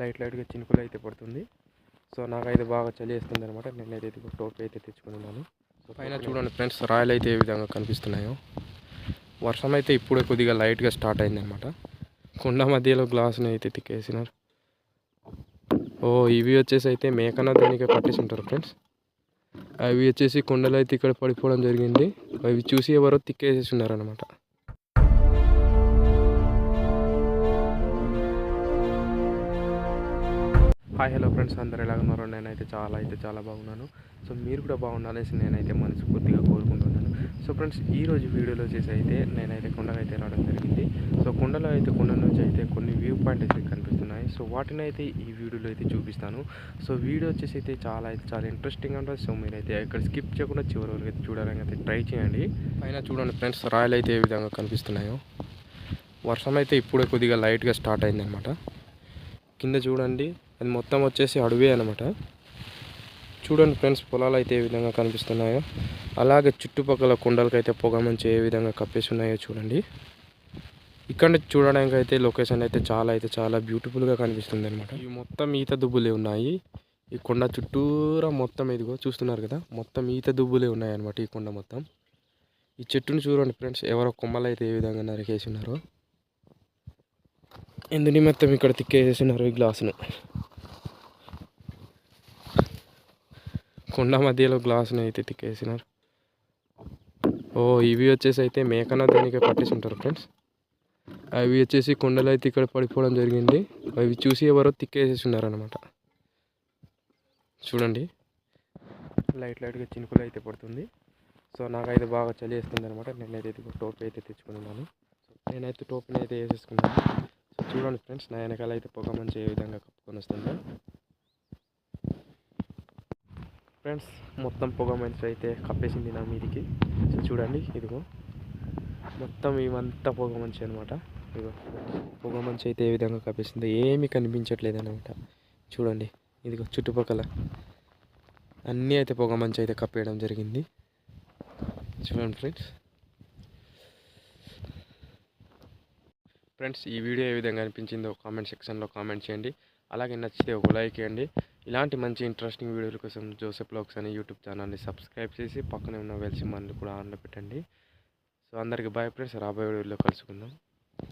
Light లైట్గా చినుకులు అయితే పడుతుంది. సో నాకైతే బాగా చలి వేస్తుంది అనమాట నేనైతే ఇదిగో టోపీ అయితే తెచ్చుకుని ఉన్నాను. సో పైన చూడండి ఫ్రెండ్స్ రాయలు అయితే ఏ విధంగా కనిపిస్తున్నాయో. వర్షం అయితే ఇప్పుడే కొద్దిగా లైట్గా స్టార్ట్ అయింది అనమాట కొండ మధ్యలో గ్లాస్ని అయితే తిక్కేసినారు. ఓ ఇవి వచ్చేసి అయితే మేకన దానికి కట్టేసి ఉంటారు ఫ్రెండ్స్. అవి వచ్చేసి కొండలు అయితే ఇక్కడ పడిపోవడం జరిగింది. అవి చూసి ఎవరో తిక్కేసేసి ఉన్నారనమాట హాయ్ హలో ఫ్రెండ్స్ అందరు ఎలా ఉన్నారు నేనైతే చాలా అయితే చాలా బాగున్నాను. సో మీరు కూడా బాగుండాలేసి నేనైతే మనస్ఫూర్తిగా కోరుకుంటున్నాను. సో ఫ్రెండ్స్ ఈ రోజు వీడియోలో చేసి అయితే నేనైతే కొండకు అయితే రావడం జరిగింది. సో కొండలో అయితే కొండ నుంచి అయితే కొన్ని వ్యూ పాయింట్ అయితే కనిపిస్తున్నాయి. సో వాటిని అయితే ఈ వీడియోలో అయితే చూపిస్తాను. సో వీడియో వచ్చేసి అయితే చాలా అయితే చాలా ఇంట్రెస్టింగ్ ఉంటుంది. సో మీరైతే ఇక్కడ స్కిప్ చేయకుండా చివరి వరకు అయితే చూడడానికి అయితే ట్రై చేయండి. పైన చూడండి ఫ్రెండ్స్ రాయలు అయితే ఏ విధంగా కనిపిస్తున్నాయో. వర్షం అయితే ఇప్పుడే కొద్దిగా లైట్గా స్టార్ట్ అయిందనమాట కింద చూడండి. అది మొత్తం వచ్చేసి అడవి అనమాట చూడండి ఫ్రెండ్స్ పొలాలు అయితే ఏ విధంగా కనిపిస్తున్నాయో. అలాగే చుట్టుపక్కల కొండలకైతే పొగ మంచి ఏ విధంగా కప్పేసి ఉన్నాయో చూడండి. ఇక్కడ చూడడానికి అయితే లొకేషన్ అయితే చాలా అయితే చాలా బ్యూటిఫుల్గా కనిపిస్తుంది అనమాట ఇవి మొత్తం ఈత దుబ్బులే ఉన్నాయి. ఈ కొండ చుట్టూరా మొత్తం ఇదిగో చూస్తున్నారు కదా మొత్తం ఈత దుబ్బులే ఉన్నాయి అనమాట ఈ కొండ మొత్తం. ఈ చెట్టుని చూడండి ఫ్రెండ్స్ ఎవరో కొమ్మలు అయితే ఏ విధంగా నరికేసి ఉన్నారో ఎందు నిమిత్తం ఇక్కడ తిక్కేసేసినారు ఈ గ్లాసును. కొండ మధ్యలో గ్లాసును అయితే తిక్కేసినారు. ఓ ఇవి వచ్చేసి అయితే మేకన దానికి పట్టేసి ఉంటారు ఫ్రెండ్స్. అవి వచ్చేసి కొండలు అయితే ఇక్కడ పడిపోవడం జరిగింది. అవి చూసి ఎవరో తిక్కేసేసి ఉన్నారనమాట చూడండి. లైట్ లైట్గా చినుకులు అయితే పడుతుంది. సో నాకైతే బాగా చలి వేస్తుంది అనమాట నేనైతే టోపీ అయితే తెచ్చుకుని ఉన్నాను నేనైతే టోపీని అయితే వేసేసుకున్నాను. చూడండి ఫ్రెండ్స్. నా వెనకాల అయితే పొగ మంచి ఏ విధంగా కప్పుకొని వస్తుందో ఫ్రెండ్స్ మొత్తం పొగ మంచి అయితే కప్పేసింది నా మీదికి. సో చూడండి ఇదిగో. మొత్తం ఇవంతా పొగ మంచి అనమాట ఇదిగో. పొగ మంచి అయితే ఏ విధంగా కప్పేసిందో ఏమీ కనిపించట్లేదు అనమాట చూడండి ఇదిగో చుట్టుపక్కల అన్నీ అయితే పొగ మంచి అయితే కప్పేయడం జరిగింది. చూడండి ఫ్రెండ్స్. ఫ్రెండ్స్ ఈ వీడియో ఏ విధంగా అనిపించిందో కామెంట్ సెక్షన్లో కామెంట్ చేయండి. అలాగే నచ్చితే ఒక లైక్ చేయండి ఇలాంటి మంచి ఇంట్రెస్టింగ్ వీడియోల కోసం జోసెఫ్ బ్లాగ్స్ అనే యూట్యూబ్ ఛానల్ని సబ్స్క్రైబ్ చేసి పక్కనే ఉన్న వెల్సిమాన్ని కూడా ఆన్లో పెట్టండి. సో అందరికీ బాయ్ ఫ్రెండ్స్ రాబోయే వీడియోలో కలుసుకుందాం.